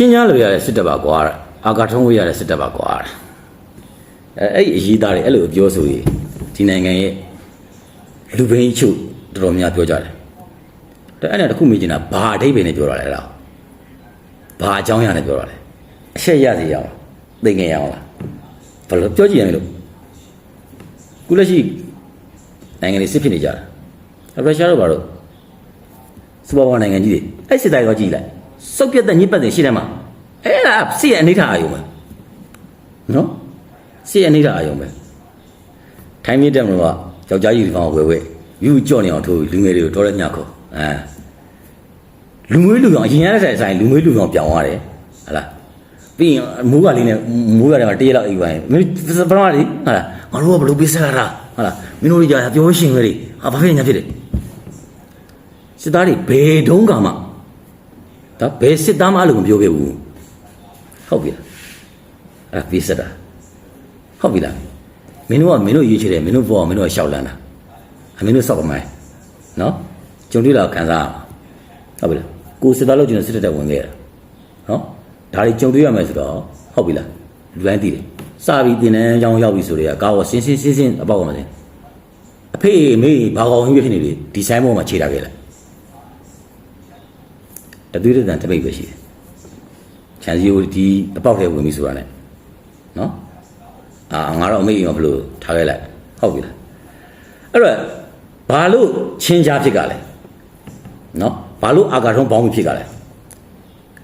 ချင်းညားလို့ရတဲ့စစ်တပ်ပါကွာအာကာထုံးဝေးရတဲ့စစ်တပ်ပါကွာအဲအဲ့ဒီအရေးသားတွေအဲ့လိုပြောဆိုရင်ဒီနိုင်ငံရဲ့လူဘင်းချုပ်တော်တော်များပြောကြတယ်တဲ့အဲ့ဒါတခုမေးချင်တာဘာအဓိပ္ပာယ်နဲ့ပြောတာလဲအဲ့ဒါဘာအကြောင်းအရာနဲ့ပြောတာလဲအချက်ရစီရအောင်သိငယ်ရအောင်လားဘယ်လိုပြောကြည့်ရမလို့ခုလက်ရှိနိုင်ငံတွေစစ်ဖြစ်နေကြတာရုရှားတို့ဘာလို့စူပါဝါနိုင်ငံကြီးတွေအဲ့စစ်တိုင်းတော့ကြည့်လိုက် စုပ်ပြတ်တဲ့ညစ်ပတ်တဲ့ရှိတယ်မှာအဲ့ဒါစစ်ရဲ့အနေထားအယုံပဲနော်စစ်ရဲ့အနေထားအယုံပဲထိုင်းမြစ်တက်မလို့ကယောက်ျားကြီးဒီကောင်ကိုဝဲဝဲယူကြော့နေအောင်ထိုးလူငယ်တွေကိုတော်ရဲညခေါ်အဲလူမွေးလူကောင်အရင်ရတဲ့ဆိုင်လူမွေးလူကောင်ပြောင်းသွားတယ်ဟလားပြီးရင်မိုးကလေးနဲ့မိုးရတယ်မှာတရက်လောက်အိပ်သွားရင်မင်းပထမလေးဟာလားငါတို့ကဘလို့ပေးဆက်ရတာဟာလားမင်းတို့ကြာပြောရှင်ကလေးဟာဘာဖြစ်ညာဖြစ်တယ်စစ်သားတွေဘယ်တုန်းကမှ ဒါဘယ်စစ်သားမှအဲ့လိုမပြောခဲ့ဘူးဟုတ်ပြီလားအဲ့ဒါပေးဆက်တာဟုတ်ပြီလားမင်းတို့ကမင်းတို့ရေးချတယ်မင်းတို့ဘောကမင်းတို့ကရှောက်လန်းတာအမင်းတို့စောက်ပမိုင်းနော်ကြုံတွေ့လာခံစားရမှာဟုတ်ပြီလားကိုစစ်သားလို့ကျင်စစ်တပ်ဝင်ခဲ့တာနော်ဒါတွေကြုံတွေ့ရမယ်ဆိုတော့ဟုတ်ပြီလားလူတိုင်းသိတယ်စပြီးတင်တန်းကြောင်းရောက်ပြီဆိုတော့ကာဝစင်းစင်းစင်းစင်းအပေါက်ပါမစင်းအဖေမေဘာကောင်ကြီးဖြစ်နေလေဒီဆိုင်ပေါ်မှာခြေထားခဲ့လိုက် တသွေးတန်တပိတ်ပဲရှိတယ်ချန်စီယိုဒီအပေါက်ထဲဝင်ပြီဆိုတာ ਨੇ နော်အာငါတော့အမေရောဘလို့ထားခဲ့လိုက်ဟုတ်ပြီလားအဲ့တော့ဘာလို့ချင်းချားဖြစ်ကြလဲနော်ဘာလို့အာဃာထုံးပေါင်းပြီးဖြစ်ကြလဲ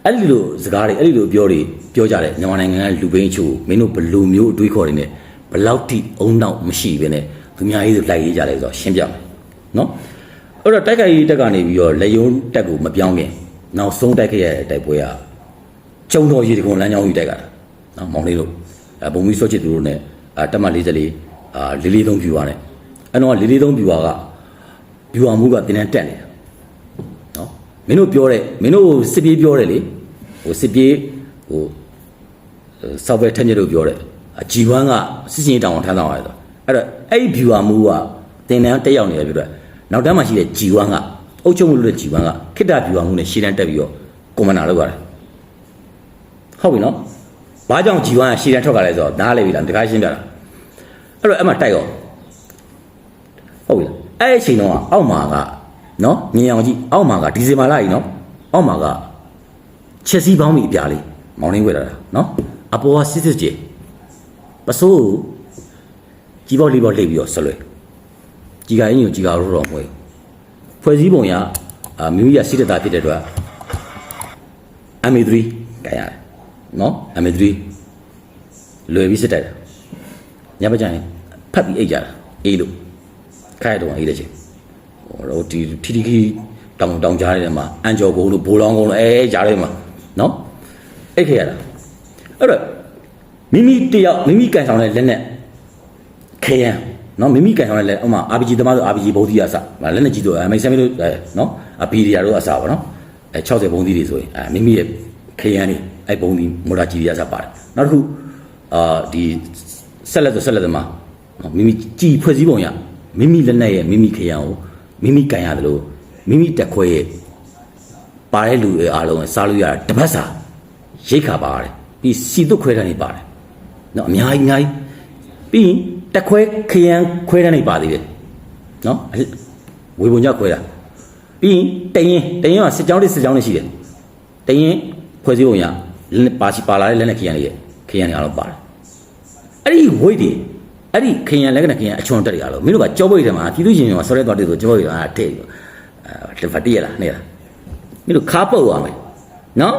အဲ့ဒီလိုစကားတွေအဲ့ဒီလိုပြောတွေပြောကြတယ်မြန်မာနိုင်ငံကလူပိန်းချို့မင်းတို့ဘလူမျိုးအတွေးခေါ်နေနဲ့ဘလောက်ထိအုံနောက်မရှိဘဲနဲ့သူများရေးဆိုလိုက်ရေးကြတယ်ဆိုတော့ရှင်းပြမယ်နော်အဲ့တော့တိုက်ခိုက်ရေးတက်ကနေပြီးတော့လက်ယုံတက်ကိုမပြောင်းခင် နောက်ဆုံးတိုက်ခဲ့ရတဲ့တိုက်ပွဲကကျုံတော်ရေတကုံလမ်းကြောင်းကြီးတိုက်ကတာနော်မောင်လေးတို့အဲဘုံကြီးစောချစ်သူတို့ ਨੇ အဲတက်မ44အာလေးလေးသုံးဖြူပါနဲ့အဲ့တော့လေးလေးသုံးဖြူပါကဖြူအောင်မှုကတင်းတန်းတက်နေတာနော်မင်းတို့ပြောတဲ့မင်းတို့စစ်ပြေးပြောတယ်လေဟိုစစ်ပြေးဟိုဆောက်ပဲထက်ညက်တို့ပြောတယ်အဂျီဝမ်ကစစ်စင်တောင်ထမ်းဆောင်ရတယ်ဆိုအဲ့တော့အဲ့ဒီဖြူအောင်မှုကတင်းတန်းတက်ရောက်နေတယ်ပြောတယ်နောက်တန်းမှာရှိတဲ့ဂျီဝမ်က အုတ်ချုပ်မှုလို့တဲ့ဂျီဝမ်ကခိတ္တဖြူအောင်မှုနဲ့ရှေ့တန်းတက်ပြီးတော့ကွန်မန်နာလုပ်ရတယ်ဟုတ်ပြီနော်ဘာကြောင့်ဂျီဝမ်ကရှည်တန်းထွက်ကြလဲဆိုတော့နားလေပြီလားတခါရှင်းပြတာအဲ့တော့အဲ့မှာတိုက်ရောဟုတ်ပြီလားအဲ့ဒီအချိန်တော့အောက်မှာကနော်မြင်အောင်ကြည့်အောက်မှာကဒီဇင်ဘာလကြီးနော်အောက်မှာကချက်စီပေါင်းပြီအပြားလေးမောင်းလေးဝက်လာတာနော်အပေါ်ကစစ်စစ်ကြီးပစိုးကြီးပေါက်လေးပေါက်လှိပ်ပြီးတော့ဆွလွယ်ကြီးကအင်းကိုကြီးကရောတော့မွေး ဖွဲ့စည်းပုံရအာမြို့ရစိတ္တတာဖြစ်တဲ့အတွက် MA3 ကန်ရတယ်နော် MA3 လွယ်ပြီးစစ်တိုက်တာညဘက်ကျရင်ဖတ်ပြီးအိတ်ကြတာအေးလို့ခိုက်တော့အေးတဲ့ချင်းဟိုတော့ဒီထီထီခီတောင်တောင်ကြားထဲမှာအန်ကျော်ကုန်းလို့ဘိုးလောင်းကုန်းလို့အဲအဲကြားထဲမှာနော်အိတ်ခဲ့ရတာအဲ့တော့မိမိတယောက်မိမိကန်ဆောင်တဲ့လက်နဲ့ခဲရန် နော်မိမိကန်ဆောင်တဲ့လက်ဥမာ RPG သမားဆို RPG ဘုံသီးအစလက်နဲ့ကြည့်တော့မိတ်ဆမ်မီတို့အဲနော်အပီရီယာတို့အစပါနော်အဲ60ဘုံသီးတွေဆိုရင်အဲမိမိရဲ့ခဲရန်တွေအဲဘုံသီးမော်တာကြီးတွေအစပါတယ်နောက်တစ်ခုအာဒီဆက်လက်ဆိုဆက်လက်သမားနော်မိမိကြည်ဖွဲ့စည်းပုံရမိမိလက်နဲ့ရဲ့မိမိခဲရန်ကိုမိမိကန်ရတယ်လို့မိမိတက်ခွဲရဲ့ပါတဲ့လူတွေအားလုံးကစားလို့ရတာတပတ်စာရိတ်ခါပါတယ်ပြီးစီတုတ်ခွဲတဲ့နေပါတယ်နော်အများကြီးအများကြီးပြီးရင် တက်ခွဲခရမ်းခွဲတဲ့နေပါသေးတယ်နော်ဝေပုံညခွဲတာပြီးရင်တရင်တရင်ကစစ်ကြောင်းတွေစစ်ကြောင်းတွေရှိတယ်တရင်ဖွဲ့စည်းပုံရလက်ပါစီပါလာတဲ့လက်နဲ့ခရမ်းတွေရဲ့ခရမ်းတွေအားလုံးပါတယ်အဲ့ဒီဝိတ်တွေအဲ့ဒီခရမ်းလက်ကနဲ့ခရမ်းအချွန်တက်တွေအားလုံးမင်းတို့ကကြောပွိတ်ထဲမှာပြည်သူရှင်ကဆော်ရဲသွားတယ်ဆိုကြောပွိတ်ကအားတဲ့အဲတဖတ်တရလားနေလားမင်းတို့ခါပုတ်ရမယ်နော်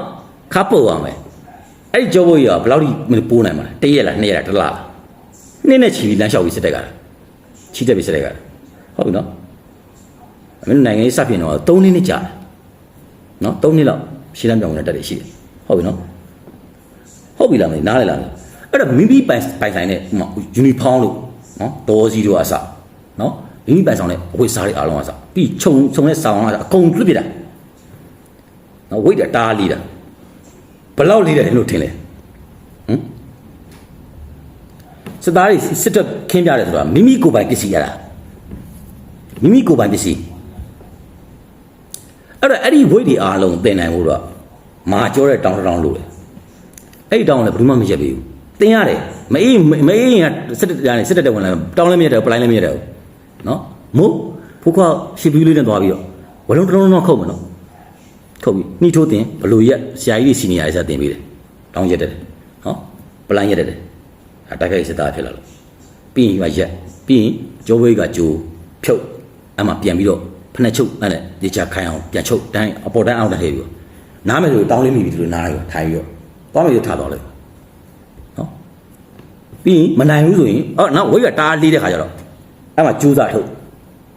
ခါပုတ်ရမယ်အဲ့ဒီကြောပွိတ်ရဘယ်လောက်ထိမင်းပိုးနိုင်မှာလဲတရက်လားနှစ်ရက်လားတစ်လ လားနေ့နဲ့ချီပြီးလမ်းလျှောက်ပြီးစစ်တက်ကြတာချီတက်ပြီးစစ်တက်ကြတာဟုတ်ပြီနော်မင်းတို့နိုင်ငံရေးစပြင်တော့3နှစ်နဲ့ကြာတယ်နော်3နှစ်လောက်ရှင်းလမ်းပြောင်းဝင်တက်တယ်ရှိတယ်ဟုတ်ပြီနော်ဟုတ်ပြီလားမင်းနားလေလားအဲ့တော့မိမိပိုင်ပိုင်ဆိုင်တဲ့ဥမာယူနီဖောင်းလို့နော်ဒေါ်စီတို့အစနော်မိမိပိုင်ဆောင်တဲ့အဝတ်စားတွေအားလုံးအစပြီးခြုံခြုံတဲ့ဆောင်းအစအကုန်လွတ်ပြတာနော်ဝိတ်တာတားလီတာဘယ်လောက်လေးတယ်လို့ထင်လဲဟမ် စစ်သားတွေစစ်တပ်ခင်းပြတယ်ဆိုတာမိမိကိုယ်ပိုင်ပစ္စည်းရတာမိမိကိုယ်ပိုင်ပစ္စည်းအဲ့တော့အဲ့ဒီဝိတ်တွေအားလုံးတင်နိုင်ဖို့တော့မာကြောတဲ့တောင်းတစ်တောင်းလို့လေအဲ့ဒီတောင်းလည်းဘယ်သူမှမရက်ပေးဘူးတင်ရတယ်မအေးမအေးရင်စစ်တက်ရတယ်စစ်တက်တဲ့ဝင်လာတောင်းလည်းမရက်တယ်ပလိုင်းလည်းမရက်တယ်နော်မို့ဖုခွာရှစ်ပြီးလေးနဲ့သွားပြီးတော့ဝလုံးတစ်လုံးတော့ခုတ်မယ်နော်ခုတ်ပြီးနှီးထိုးတင်ဘလို့ရက်ဆရာကြီးတွေစီနီယာတွေဆက်တင်ပေးတယ်တောင်းရက်တယ်နော်ပလိုင်းရက်တယ်အ တက်ခိုက်စစ်သားဖြစ်လာလို့ပြီးရင်ကရက်ပြီးရင်ကြောဘွေးကကြိုးဖြုတ်အဲ့မှာပြန်ပြီးတော့ဖနှက်ချုပ်အဲ့နဲ့ဒီချခိုင်းအောင်ပြန်ချုပ်တိုင်းအပေါ်တိုင်းအောင်တက်ထည့်ပြီးတော့နားမယ်ဆိုတောင်းလေးမိပြီဒီလိုနားလိုက်တော့ထိုင်ပြီးတော့သွားမယ်ဆိုထားတော့လေနော်ပြီးရင်မနိုင်ဘူးဆိုရင်အော်နောက်ဝိတ်ကတားလေးတဲ့ခါကျတော့အဲ့မှာကြိုးစားထုတ်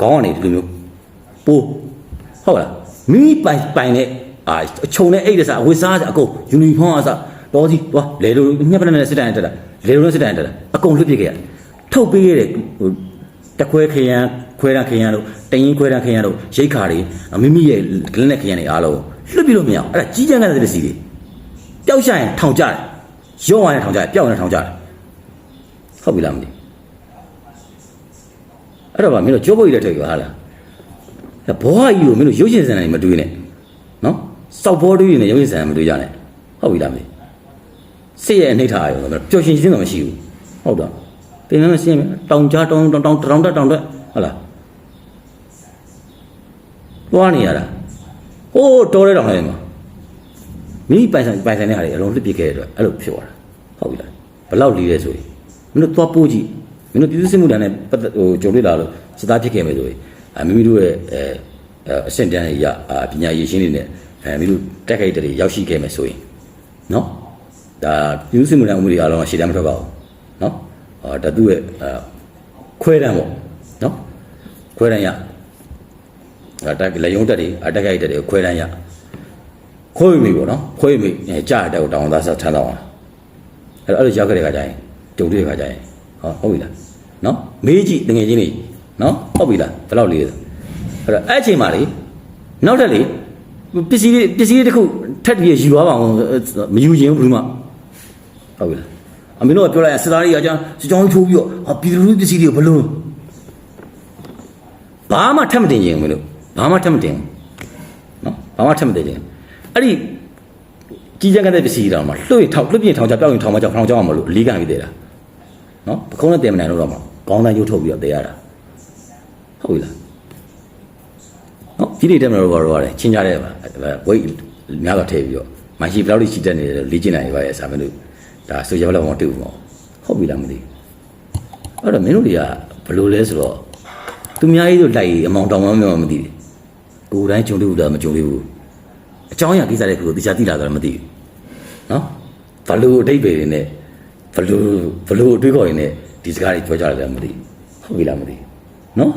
ခေါင်းကနေဒီလိုမျိုးပိုးဟုတ်လားမိမိပိုင်ပိုင်နဲ့အာအချုံနဲ့အိတ်တဲ့စားအဝတ်စားအကုန်ယူနီဖောင်းအစားတော်စီသွားလေလိုညက်ပလက်နဲ့စစ်တိုင်တက်တာ လေလိုနဲ့စစ်တိုင်တက်တာအကုန်လွတ်ပြစ်ခဲ့ရထုတ်ပေးခဲ့တဲ့ဟိုတခွဲခရမ်းခွဲရန်ခရမ်းတို့တရင်ခွဲရန်ခရမ်းတို့ရိတ်ခါတွေမိမိရဲ့လက်နဲ့ခရမ်းတွေအားလုံးလွတ်ပြလို့မရအောင်အဲ့ဒါကြီးကျန်းတဲ့တဲ့စီတွေပျောက်ရှာရင်ထောင်ကြတယ်ရော့ဝါရင်ထောင်ကြတယ်ပျောက်ရင်ထောင်ကြတယ်ဟုတ်ပြီလားမသိအဲ့တော့ဗာမင်းတို့ကြောပုတ်ရတဲ့ထက်ပြောဟာလားဘောဟာကြီးကိုမင်းတို့ရုပ်ရှင်စံနေမတွေးနဲ့နော်စောက်ဘောတွေးနေရုပ်ရှင်စံမတွေးကြနဲ့ဟုတ်ပြီလားမသိ စိတ်ရဲ့အနှိဋ္ဌာရောပျော်ရွှင်ခြင်းတော့မရှိဘူးဟုတ်တော့ပြင်မစင်းတောင်ကြားတောင်တောင်တောင်တောင်တက်တောင်တက်ဟုတ်လားသွားနေရတာဟိုးတော်တဲ့တောင်ထဲမှာမိပိုင်ဆိုင်ပိုင်ဆိုင်တဲ့ဟာတွေအလုံးလှစ်ပစ်ခဲ့တဲ့အတွက်အဲ့လိုဖြစ်သွားတာဟုတ်ပြီလားဘလောက်လီးလဲဆိုရင်မင်းတို့သွားပိုးကြည့်မင်းတို့ပြည်သူစစ်မှုထမ်းနဲ့ပတ်သက်ဟိုကြုံတွေ့လာလို့စစ်သားဖြစ်ခဲ့မယ်ဆိုရင်အမိမိတို့ရဲ့အဲအဆင့်တန်းရအပညာရည်ရှင်းတွေနဲ့အဲမိတို့တက်ခိုက်တဲ့ရောက်ရှိခဲ့မယ်ဆိုရင်နော် ဒါပြည်သူစစ်မှုထမ်းဥပဒေအားလုံးကရှေ့တန်းမထွက်ပါဘူးနော်အာဒါသူ့ရဲ့အဲခွဲတန်းပေါ့နော်ခွဲတန်းရအတက်လေယုံတက်တွေအတက်ခိုက်တက်တွေခွဲတန်းရခွဲမိပေါ့နော်ခွဲမိအဲကြာတဲ့ကိုတောင်းသားဆက်ထမ်းတော့အောင်အဲ့တော့အဲ့လိုရောက်ခဲ့တဲ့ခါကျရင်ကြုံတွေ့တဲ့ခါကျရင်ဟောဟုတ်ပြီလားနော်မေးကြည့်တငယ်ချင်းတွေနော်ဟုတ်ပြီလားဘယ်လောက်လေးလဲအဲ့တော့အဲ့အချိန်မှာလေနောက်ထပ်လေပစ္စည်းတွေပစ္စည်းတွေတစ်ခုထပ်ပြီးယူသွားပါအောင်မယူခြင်းဘူးမှ ဟုတ်ပြီလားအမင်းတို့ကပြောလိုက်ရင်စစ်သားတွေကကြာစစ်ကြောင်းထိုးပြီးတော့ဟာပြည်သူလူပစ္စည်းတွေဘလို့ဘာမှထပ်မတင်ခြင်းမင်းတို့ဘာမှထပ်မတင်နော်ဘာမှထပ်မတင်ခြင်းအဲ့ဒီကြီးကြပ်တဲ့ပစ္စည်းတောင်မှလွှတ်ထောက်လွှတ်ပြင်ထောင်ကြပြောက်ရင်ထောင်မကြောက်ထောင်ကြောက်အောင်မလို့အလီးကန်ပြီးသေးတာနော်ပခုံးနဲ့တင်မနိုင်လို့တော့မှကောင်းတန်းရုပ်ထုတ်ပြီးတော့တေးရတာဟုတ်ပြီလားနော်ကြီးတွေတက်မလို့တော့ရတယ်ချင်းကြတဲ့ဝိတ်များတော့ထည့်ပြီးတော့မရှိဘယ်လောက်ထိချီတက်နေတယ်လေ့ကျင့်နိုင်ပါရဲ့ဆာမင်းတို့ ဒါဆိုရဘလောက်မတူဘူးမဟုတ်ပြီလားမသိအဲ့တော့မင်းတို့တွေကဘယ်လိုလဲဆိုတော့သူများကြီးတို့လိုက်အမောင်တောင်မှမမသိဘူးကိုယ်တိုင်းကြုံတွေ့ဘူးလားမကြုံတွေ့ဘူးအကြောင်းအရာကိစ္စတွေကိုတရားသိလာတာမသိဘူးနော်ဘလို့အတိတ်ပဲတွေနဲ့ဘလို့ဘလို့အတွေးခေါ်ရင်းနဲ့ဒီစကားတွေပြောကြတယ်လည်းမသိဘူးဟုတ်ပြီလားမသိဘူးနော်